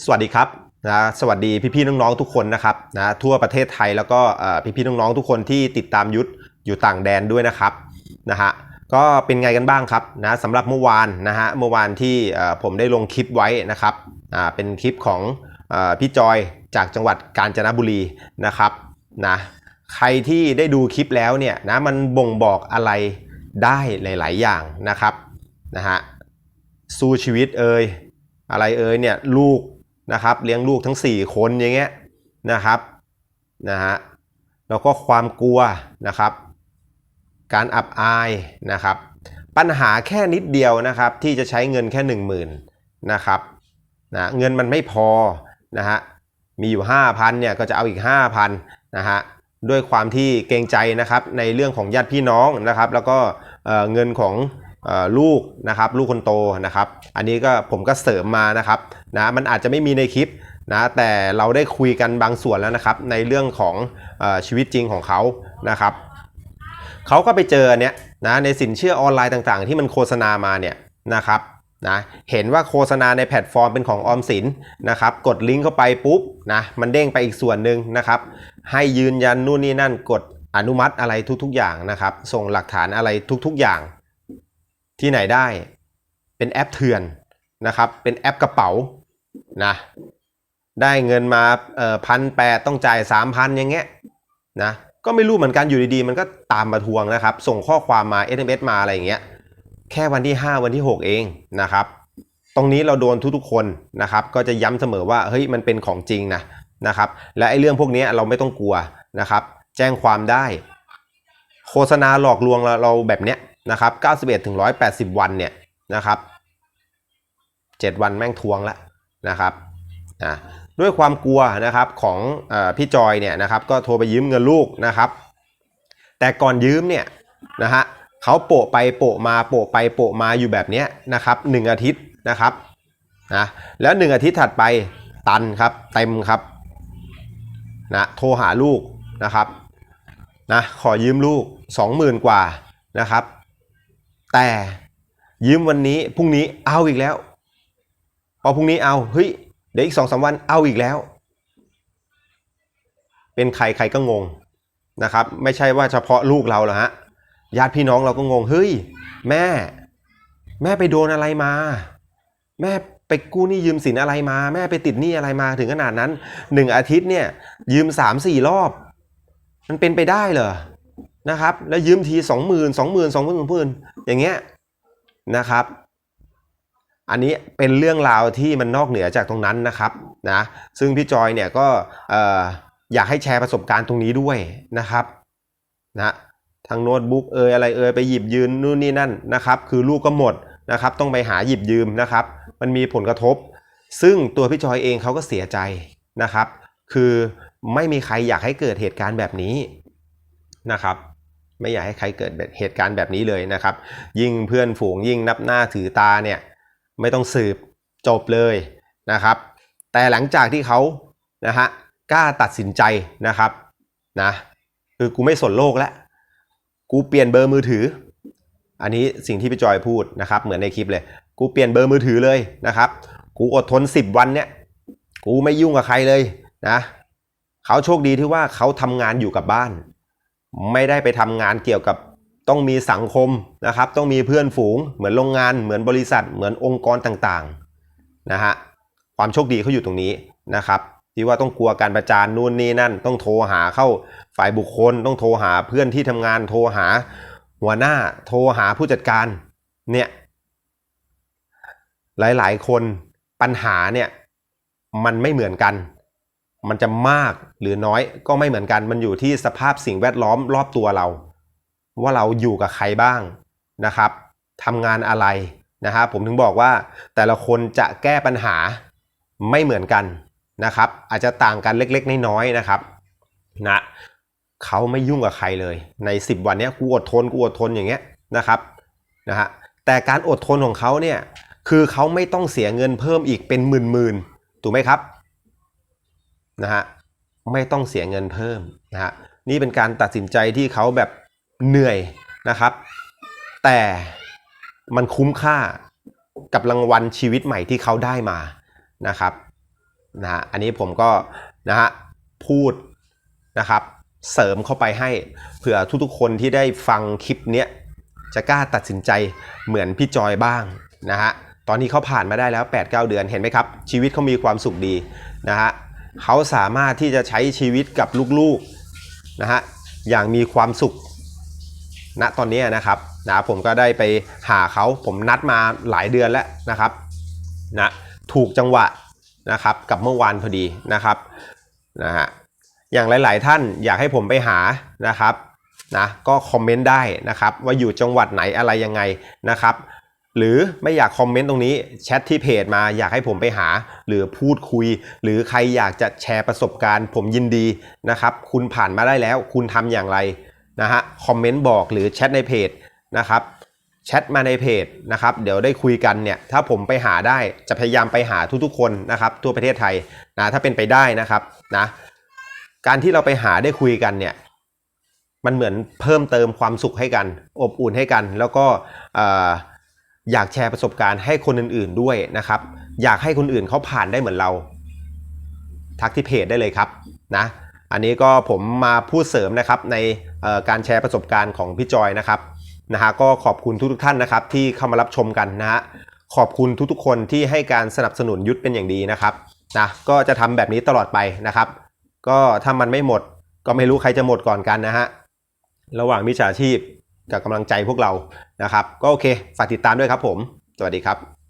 สวัสดีครับนะสวัสดีพี่ๆน้องๆทุกคนนะครับนะทั่วประเทศไทยแล้วก็เอ่พี่ๆน้องๆทุกคนที่ติดตามยุทธอยู่ต่างแดนด้วยนะครับนะฮะก็เป็นไงกันบ้างครับนะสำหรับเมื่อวานนะฮะเมื่อวานที่ผมได้ลงคลิปไว้นะครับอ่าเป็นคลิปของอพี่จอยจากจังหวัดกาญจนบุรีนะครับนะใครที่ได้ดูคลิปแล้วเนี่ยนะมันบ่งบอกอะไรได้หลาย ๆ อย่างนะครับนะฮะสู้ชีวิตเอ่ยอะไรเอ่ยเนี่ยลูก นะครับเลี้ยงลูกทั้ง 4 คนอย่างเงี้ยนะครับนะฮะแล้วก็ความกลัวนะครับ การอับอายนะครับ ปัญหาแค่นิดเดียวนะครับที่จะใช้เงินแค่ 1 0,000นะครับนะเงินมันไม่พอนะฮะมีอยู่ 5,000เนี่ยก็จะเอาอีก 5,000นะฮะด้วยความที่เกรงใจนะครับในเรื่องของญาติพี่น้องนะครับ แล้วก็เเงินของ ลูกนะครับลูกคนโตนะครับ อันนี้ก็ผมก็เสริมมานะครับนะมันอาจจะไม่มีในคลิปนะแต่เราได้คุยกันบางส่วนแล้วนะครับ ในเรื่องของอชีวิตจริงของเขานะครับเขาก็ไปเจอเนี่ยนะในสินเชื่อออนไลน์ต่างๆ ที่มันโฆษณามาเนี่ยนะครับนะเห็นว่าโฆษณาในแพลตฟอร์มเป็นของออมสินนะครับกดลิงก์เข้าไปปุ๊บนะมันเด้งไปอีกส่วนหนึ่งนะครับ ให้ยืนยันนู่นนี่นั่นกดอนุมัติอะไรทุกๆอย่างนะครับ ส่งหลักฐานอะไรทุกๆอย่าง ที่ไหนได้ เป็นแอปเถื่อนนะครับ เป็นแอปกระเป๋านะได้เงินมาเอ่อพันแปดต้องจ่ายสามพันอย่างเงี้ยนะก็ไม่รู้เหมือนกันอยู่ดีๆ มันก็ตามมาทวงนะครับ ส่งข้อความมา SMS มาอะไรอย่างเงี้ยแค่วันที่ 5 วันที่ 6 เองนะครับ ตรงนี้เราโดนทุกๆคนนะครับ ก็จะย้ำเสมอว่าเฮ้ยมันเป็นของจริงนะนะครับ และไอ้เรื่องพวกนี้เราไม่ต้องกลัวนะครับ แจ้งความได้ โฆษณาหลอกลวงเราเราแบบเนี้ย นะครับ91ถึง180 วันเนี่ยนะครับ7วันแม่งทวงแล้วนะครับนะด้วยความกลัวนะครับของอพี่จอยเนี่ยนะครับก็โทรไปยืมเงินลูกนะครับ แต่ก่อนยืมเนี่ยนะฮะเขาโปะไปโปะมาโปะไปโปะมาอยู่แบบนี้นะครับหนึ่งอาทิตย์นะครับนะแล้วหนึ่งอาทิตย์ถัดไปตันครับเต็มครับนะโทรหาลูกนะครับนะขอยืมลูก 20,000 กว่านะครับ แต่ยืมวันนี้พรุ่งนี้เอาอีกแล้ว พอพรุ่งนี้เอาเฮ้ยเดี๋ยวอีกสองสาวันเอาอีกแล้ว เป็นใครใครก็งงนะครับ ไม่ใช่ว่าเฉพาะลูกเราหรอกฮะญาติพี่น้องเราก็งงเฮ้ย แม่ แม่ไปโดนอะไรมา แม่ไปกู้หนี้ยืมสินอะไรมา แม่ไปติดหนี้อะไรมาถึงขนาดนั้นหนึ่งอาทิตย์เนี่ย ยืมสามสี่รอบ มันเป็นไปได้เหรอ นะครับ แล้วยืมทีสองหมื่นสองหมื่นสองหมื่นสองหมื่นอย่างเงี้ยนะครับ อันนี้เป็นเรื่องราวที่มันนอกเหนือจากตรงนั้นนะครับนะซึ่งพี่จอยเนี่ยก็เอ่ออยากให้แชร์ประสบการณ์ตรงนี้ด้วยนะครับนะทางโน้ตบุ๊กเอยอะไรเอยไปหยิบยืมนู่นนี่นั่นนะครับ คือลูกก็หมดนะครับ ต้องไปหาหยิบยืมนะครับ มันมีผลกระทบ ซึ่งตัวพี่จอยเองเขาก็เสียใจนะครับ คือไม่มีใครอยากให้เกิดเหตุการณ์แบบนี้นะครับ ไม่อยากให้ใครเกิดเหตุการณ์แบบนี้เลยนะครับ ยิ่งเพื่อนฝูงยิ่งนับหน้าถือตาเนี่ยไม่ต้องสืบจบเลยนะครับ แต่หลังจากที่เขานะฮะกล้าตัดสินใจนะครับนะคือกูไม่สนโลกแล้วกูเปลี่ยนเบอร์มือถือ อันนี้สิ่งที่พี่จอยพูดนะครับ เหมือนในคลิปเลย กูเปลี่ยนเบอร์มือถือเลยนะครับ กูอดทน 10 วันเนี่ย กูไม่ยุ่งกับใครเลยนะ เขาโชคดีที่ว่าเขาทำงานอยู่กับบ้าน ไม่ได้ไปทำงานเกี่ยวกับต้องมีสังคมนะครับ ต้องมีเพื่อนฝูง เหมือนโรงงานเหมือนบริษัท เหมือนองค์กรต่างๆนะฮะความโชคดีเขาอยู่ตรงนี้นะครับที่ว่าต้องกลัวการประจานนู่นนี่นั่น ต้องโทรหาเข้าฝ่ายบุคคล ต้องโทรหาเพื่อนที่ทำงานโทรหาหัวหน้าโทรหาผู้จัดการเนี่ยหลายๆคนปัญหาเนี่ยมันไม่เหมือนกัน มันจะมากหรือน้อยก็ไม่เหมือนกัน มันอยู่ที่สภาพสิ่งแวดล้อมรอบตัวเรา ว่าเราอยู่กับใครบ้างนะครับทำงานอะไรนะครับผมถึงบอกว่าแต่ละคนจะแก้ปัญหาไม่เหมือนกันนะครับ อาจจะต่างกันเล็กๆน้อยๆนะครับนะเขาไม่ยุ่งกับใครเลย ใน 10 วันนี้กูอดทนกูอดทนอย่างเงี้ยนะครับนะฮะแต่การอดทนของเขาเนี่ยคือเขาไม่ต้องเสียเงินเพิ่มอีกเป็นหมื่นๆถูกไหมครับ นะฮะไม่ต้องเสียเงินเพิ่มนะฮะนี่เป็นการตัดสินใจที่เขาแบบเหนื่อยนะครับ แต่มันคุ้มค่ากับรางวัลชีวิตใหม่ที่เขาได้มานะครับนะฮะอันนี้ผมก็นะฮะพูดนะครับเสริมเข้าไปให้เผื่อทุกๆคนที่ได้ฟังคลิปเนี้ยจะกล้าตัดสินใจเหมือนพี่จอยบ้างนะฮะตอนนี้เขาผ่านมาได้แล้ว 8-9 เดือนเห็นไหมครับ ชีวิตเขามีความสุขดีนะฮะ เขาสามารถที่จะใช้ชีวิตกับลูกๆนะฮะอย่างมีความสุขณะตอนนี้นะครับนะผมก็ได้ไปหาเขาผมนัดมาหลายเดือนแล้วนะครับนะถูกจังหวะนะครับกับเมื่อวานพอดีนะครับนะฮะอย่างหลาย ๆ ท่านอยากให้ผมไปหานะครับนะก็คอมเมนต์ได้นะครับว่าอยู่จังหวัดไหนอะไรยังไงนะครับ หรือไม่อยากคอมเมนต์ตรงนี้แชทที่เพจมาอยากให้ผมไปหา หรือพูดคุย หรือใครอยากจะแชร์ประสบการณ์ ผมยินดีนะครับ คุณผ่านมาได้แล้ว คุณทำอย่างไรนะฮะคอมเมนต์บอกหรือแชทในเพจนะครับแชทมาในเพจนะครับเดี๋ยวได้คุยกันเนี่ยถ้าผมไปหาได้จะพยายามไปหาทุกๆ คนนะครับทั่วประเทศไทยนะถ้าเป็นไปได้นะครับนะการที่เราไปหาได้คุยกันเนี่ยมันเหมือนเพิ่มเติมความสุขให้กัน อบอุ่นให้กัน แล้วก็ อยากแชร์ประสบการณ์ให้คนอื่นๆด้วยนะครับ อยากให้คนอื่นเขาผ่านได้เหมือนเรา ทักที่เพจได้เลยครับนะอันนี้ก็ผมมาพูดเสริมนะครับในการแชร์ประสบการณ์ของพี่จอยนะครับนะฮะก็ขอบคุณทุกๆท่านนะครับที่เข้ามารับชมกันนะฮะขอบคุณทุกๆคนที่ให้การสนับสนุนยุทธเป็นอย่างดีนะครับนะก็จะทำแบบนี้ตลอดไปนะครับ ก็ถ้ามันไม่หมดก็ไม่รู้ใครจะหมดก่อนกันนะฮะระหว่างมิจฉาชีพ กับกำลังใจพวกเรานะครับ ก็โอเค ฝากติดตามด้วยครับผม สวัสดีครับ